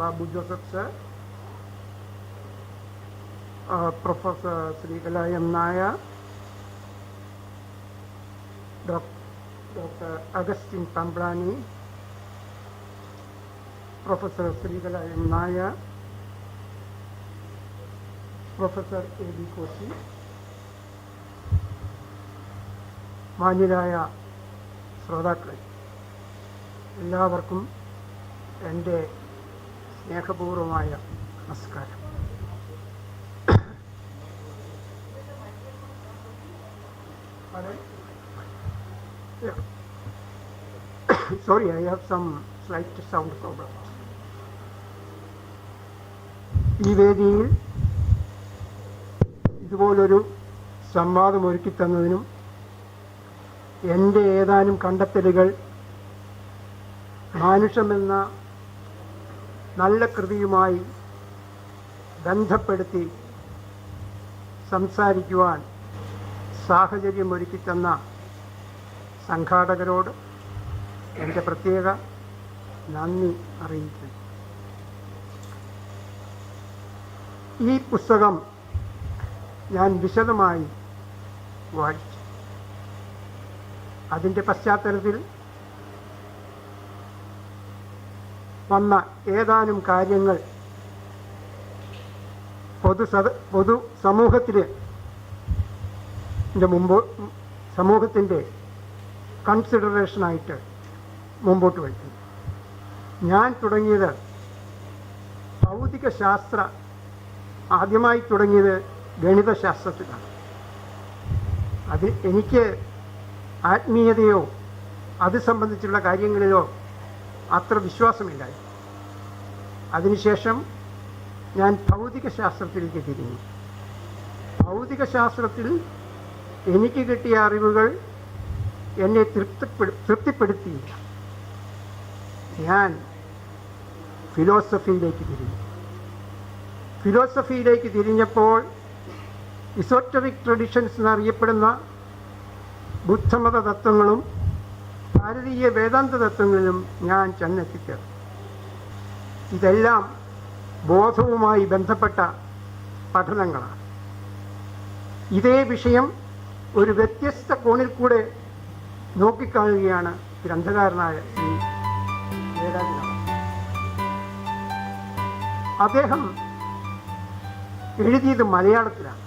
Babu Joseph sir professor Sreekala M Nair doctor Augustine Thamprani professor Sreekala M Nair professor A B Koshy മാന്യരായ ശ്രോതാക്കളെ എല്ലാവർക്കും എന്റെ സ്നേഹപൂർവമായ നമസ്കാരം. Sorry I have some slight sound problem ഈ വേദിയിൽ ഇതുപോലൊരു സംവാദം ഒരുക്കി തന്നതിനും എന്റെ ഏതാനും കണ്ടെത്തലുകൾ മാനുഷമെന്ന നല്ല കൃതിയുമായി ബന്ധപ്പെടുത്തി സംസാരിക്കുവാൻ സാഹചര്യം ഒരുക്കിത്തന്ന സംഘാടകരോട് എന്റെ പ്രത്യേക നന്ദി അറിയിക്കുന്നു. ഈ പുസ്തകം ഞാൻ വിശദമായി വായിച്ചു. അതിന്റെ പശ്ചാത്തലത്തിൽ വന്ന ഏതാനും കാര്യങ്ങൾ പൊതു സദ പൊതു സമൂഹത്തിൽ മുമ്പ് സമൂഹത്തിന്റെ കൺസിഡറേഷനായിട്ട് മുമ്പോട്ട് വയ്ക്കുന്നു. ഞാൻ തുടങ്ങിയത് ഭൗതിക ശാസ്ത്ര ആദ്യമായി തുടങ്ങിയത് ഗണിതശാസ്ത്രത്തിലാണ്. അത് എനിക്ക് ആത്മീയതയോ അത് സംബന്ധിച്ചുള്ള കാര്യങ്ങളിലോ അത്ര വിശ്വാസമില്ലായി. അതിനുശേഷം ഞാൻ ഭൗതിക ശാസ്ത്രത്തിലേക്ക് തിരിഞ്ഞു. ഭൗതിക ശാസ്ത്രത്തിൽ എനിക്ക് കിട്ടിയ അറിവുകൾ എന്നെ തൃപ്തിപ്പെടു തൃപ്തിപ്പെടുത്തിയില്ല. ഞാൻ ഫിലോസഫിയിലേക്ക് തിരിഞ്ഞു. ഫിലോസഫിയിലേക്ക് തിരിഞ്ഞപ്പോൾ ഇസോട്ടറിക് ട്രഡിഷൻസ് എന്നറിയപ്പെടുന്ന ബുദ്ധമത തത്വങ്ങളും ഭാരതീയ വേദാന്ത തത്വങ്ങളിലും ഞാൻ ചെന്നെത്തിച്ചേർന്നു. ഇതെല്ലാം ബോധവുമായി ബന്ധപ്പെട്ട പഠനങ്ങളാണ്. ഇതേ വിഷയം ഒരു വ്യത്യസ്ത കോണിൽ കൂടെ നോക്കിക്കാണുകയാണ് ഗ്രന്ഥകാരനായ ശ്രീ വേദാന്ത അദ്ദേഹം എഴുതിയത് മലയാളത്തിലാണ്.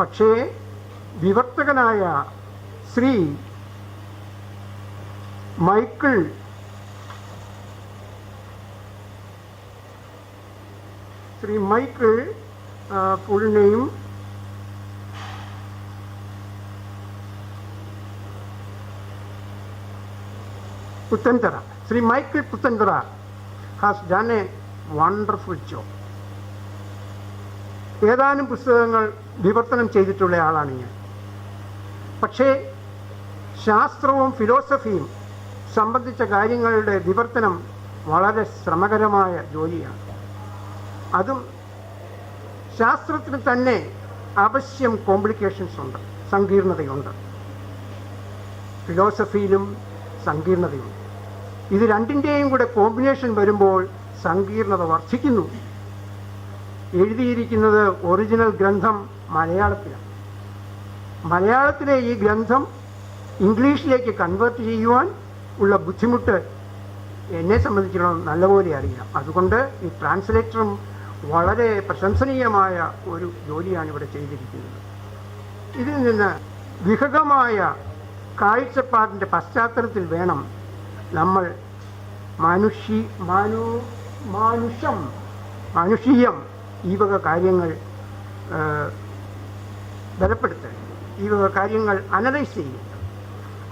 പക്ഷേ വിവർത്തകനായ Shri Michael. Shri Michael full name Puthenthara. Shri Michael Puthenthara. Has done a wonderful job. ഏതാനും പുസ്തകങ്ങൾ വിവർത്തനം ചെയ്തിട്ടുള്ള ആളാണ് ഞാൻ. പക്ഷേ ശാസ്ത്രവും ഫിലോസഫിയും സംബന്ധിച്ച കാര്യങ്ങളുടെ വിവർത്തനം വളരെ ശ്രമകരമായ ജോലിയാണ്. അതും ശാസ്ത്രത്തിന് തന്നെ അവശ്യം കോംപ്ലിക്കേഷൻസ് ഉണ്ട് സങ്കീർണതയുണ്ട്. ഫിലോസഫിയിലും സങ്കീർണതയുണ്ട്. ഇത് രണ്ടിന്റെയും കൂടെ കോമ്പിനേഷൻ വരുമ്പോൾ സങ്കീർണത വർദ്ധിക്കുന്നു. എഴുതിയിരിക്കുന്നത് ഒറിജിനൽ ഗ്രന്ഥം മലയാളത്തിലാണ്. മലയാളത്തിലെ ഈ ഗ്രന്ഥം ഇംഗ്ലീഷിലേക്ക് കൺവേർട്ട് ചെയ്യുവാൻ ഉള്ള ബുദ്ധിമുട്ട് എന്നെ സംബന്ധിച്ചിടത്തോളം നല്ലപോലെ അറിയാം അതുകൊണ്ട് ഈ ട്രാൻസ്ലേറ്ററും വളരെ പ്രശംസനീയമായ ഒരു ജോലിയാണ് ഇവിടെ ചെയ്തിരിക്കുന്നത്. ഇതിൽ നിന്ന് വിഹകമായ കാഴ്ചപ്പാടിന്റെ പശ്ചാത്തലത്തിൽ വേണം നമ്മൾ മനുഷ്യ മനു മാനുഷം മനുഷ്യം ഈ വക കാര്യങ്ങൾ ബലപ്പെടുത്തൽ ഈ വക കാര്യങ്ങൾ അനലൈസ് ചെയ്യുക.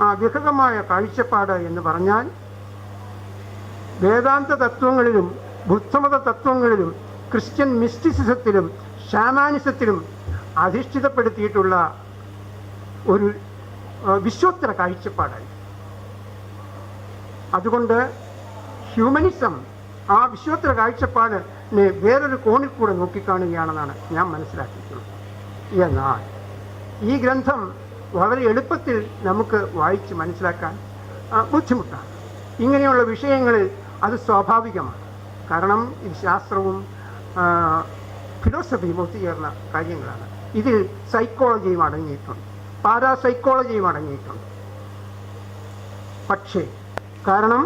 ആ വിഹകമായ കാഴ്ചപ്പാട് എന്ന് പറഞ്ഞാൽ വേദാന്ത തത്വങ്ങളിലും ബുദ്ധമത തത്വങ്ങളിലും ക്രിസ്ത്യൻ മിസ്റ്റിസിസത്തിലും ഷാമാനിസത്തിലും അധിഷ്ഠിതപ്പെടുത്തിയിട്ടുള്ള ഒരു വിശ്വോത്തര കാഴ്ചപ്പാടായി. അതുകൊണ്ട് ഹ്യൂമനിസം ആ വിശ്വോത്തര കാഴ്ചപ്പാടിനെ വേറൊരു കോണിൽ കൂടെ നോക്കിക്കാണുകയാണെന്നാണ് ഞാൻ മനസ്സിലാക്കിയിട്ടുള്ളത്. എന്നാൽ ഈ ഗ്രന്ഥം വളരെ എളുപ്പത്തിൽ നമുക്ക് വായിച്ച് മനസ്സിലാക്കാൻ ബുദ്ധിമുട്ടാണ്. ഇങ്ങനെയുള്ള വിഷയങ്ങളിൽ അത് സ്വാഭാവികമാണ്. കാരണം ഇത് ശാസ്ത്രവും ഫിലോസഫിയും ഒത്തുചേർന്ന കാര്യങ്ങളാണ്. ഇതിൽ സൈക്കോളജിയും അടങ്ങിയിട്ടുണ്ട്. പാരാസൈക്കോളജിയും അടങ്ങിയിട്ടുണ്ട്. പക്ഷേ കാരണം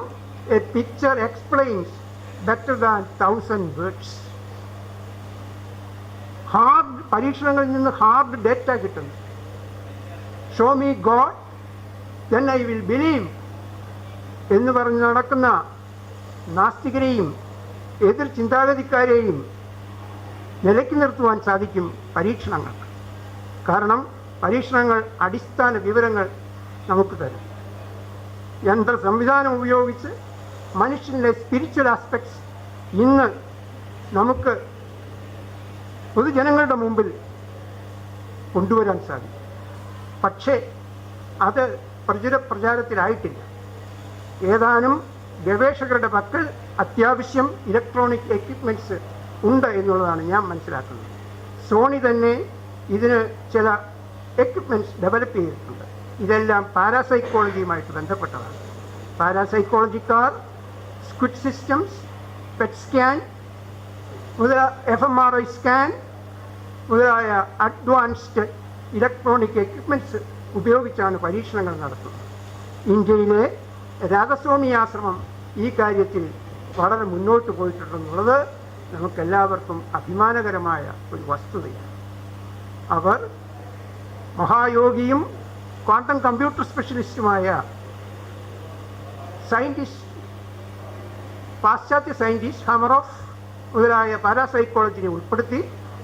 a picture explains better than thousand words hard പരീക്ഷണങ്ങളിൽ നിന്ന് ഹാർഡ് ഡേറ്റ കിട്ടുന്നു. Show me God then I will believe എന്ന് പറഞ്ഞ് നടക്കുന്ന നാസ്തികരെയും എതിർ ചിന്താഗതിക്കാരെയും നിലയ്ക്ക് നിർത്തുവാൻ സാധിക്കും പരീക്ഷണങ്ങൾ. കാരണം പരീക്ഷണങ്ങൾ അടിസ്ഥാന വിവരങ്ങൾ നമുക്ക് തരും. യന്ത്ര സംവിധാനം ഉപയോഗിച്ച് മനുഷ്യന്റെ സ്പിരിച്വൽ ആസ്പെക്ട്സ് ഇന്ന് നമുക്ക് പൊതുജനങ്ങളുടെ മുമ്പിൽ കൊണ്ടുവരാൻ സാധിക്കും. പക്ഷേ അത് പ്രചുര പ്രചാരത്തിലായിട്ടില്ല. ഏതാനും ഗവേഷകരുടെ പക്കൽ അത്യാവശ്യം ഇലക്ട്രോണിക് എക്യുപ്മെന്റ്സ് ഉണ്ട് എന്നുള്ളതാണ് ഞാൻ മനസ്സിലാക്കുന്നത്. സോണി തന്നെ ഇതിന് ചില എക്യുപ്മെന്റ്സ് ഡെവലപ്പ് ചെയ്തിട്ടുണ്ട്. ഇതെല്ലാം പാരാസൈക്കോളജിയുമായിട്ട് ബന്ധപ്പെട്ടതാണ്. പാരാസൈക്കോളജിക്കാർ സ്ക്വിഡ് സിസ്റ്റംസ് പെറ്റ് സ്കാൻ മുതല F M R I scan മുതലായ അഡ്വാൻസ്ഡ് ഇലക്ട്രോണിക് എക്യുപ്മെന്റ്സ് ഉപയോഗിച്ചാണ് പരീക്ഷണങ്ങൾ നടത്തുന്നത്. ഇന്ത്യയിലെ രാഗസ്വാമി ആശ്രമം ഈ കാര്യത്തിൽ വളരെ മുന്നോട്ട് പോയിട്ടുണ്ടെന്നുള്ളത് നമുക്കെല്ലാവർക്കും അഭിമാനകരമായ ഒരു വസ്തുതയാണ്. അവർ മഹായോഗിയും ക്വാണ്ടം കമ്പ്യൂട്ടർ സ്പെഷ്യലിസ്റ്റുമായ സയന്റിസ്റ്റ് പാശ്ചാത്യ സയന്റിസ്റ്റ് ഹമറോഫ് മുതലായ പാരാസൈക്കോളജിനെ ഉൾപ്പെടുത്തി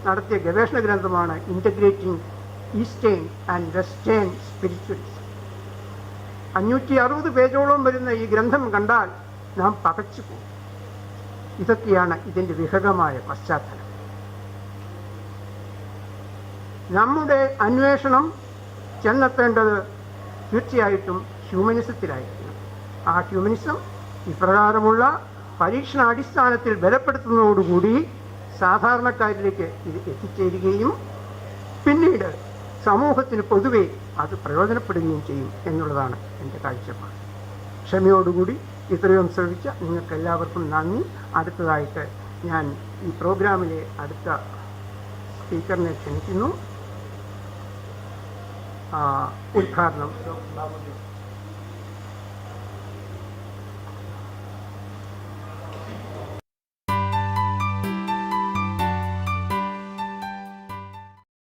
നടത്തിയ ഗവേഷണ ഗ്രന്ഥമാണ് integrating eastern and western spirituals അഞ്ഞൂറ്റി അറുപത് പേജോളം വരുന്ന ഈ ഗ്രന്ഥം കണ്ടാൽ നാം പകച്ചു പോകും. ഇതൊക്കെയാണ് ഇതിന്റെ വിഹകമായ പശ്ചാത്തലം. നമ്മുടെ അന്വേഷണം ചെന്നെത്തേണ്ടത് തീർച്ചയായിട്ടും ഹ്യൂമനിസത്തിലായിരിക്കണം. ആ ഹ്യൂമനിസം ഇപ്രകാരമുള്ള പരീക്ഷണാടിസ്ഥാനത്തിൽ ബലപ്പെടുത്തുന്നതോടുകൂടി സാധാരണക്കാരിലേക്ക് ഇത് എത്തിച്ചേരുകയും പിന്നീട് സമൂഹത്തിന് പൊതുവെ അത് പ്രയോജനപ്പെടുകയും ചെയ്യും എന്നുള്ളതാണ് എന്റെ കാഴ്ചപ്പാട്. ക്ഷമയോടുകൂടി ഇത്രയും ശ്രമിച്ച നിങ്ങൾക്ക് എല്ലാവർക്കും നന്ദി. അടുത്തതായിട്ട് ഞാൻ ഈ പ്രോഗ്രാമിലെ അടുത്ത സ്പീക്കറിനെ ക്ഷണിക്കുന്നു. ഉദ്ഘാടനം.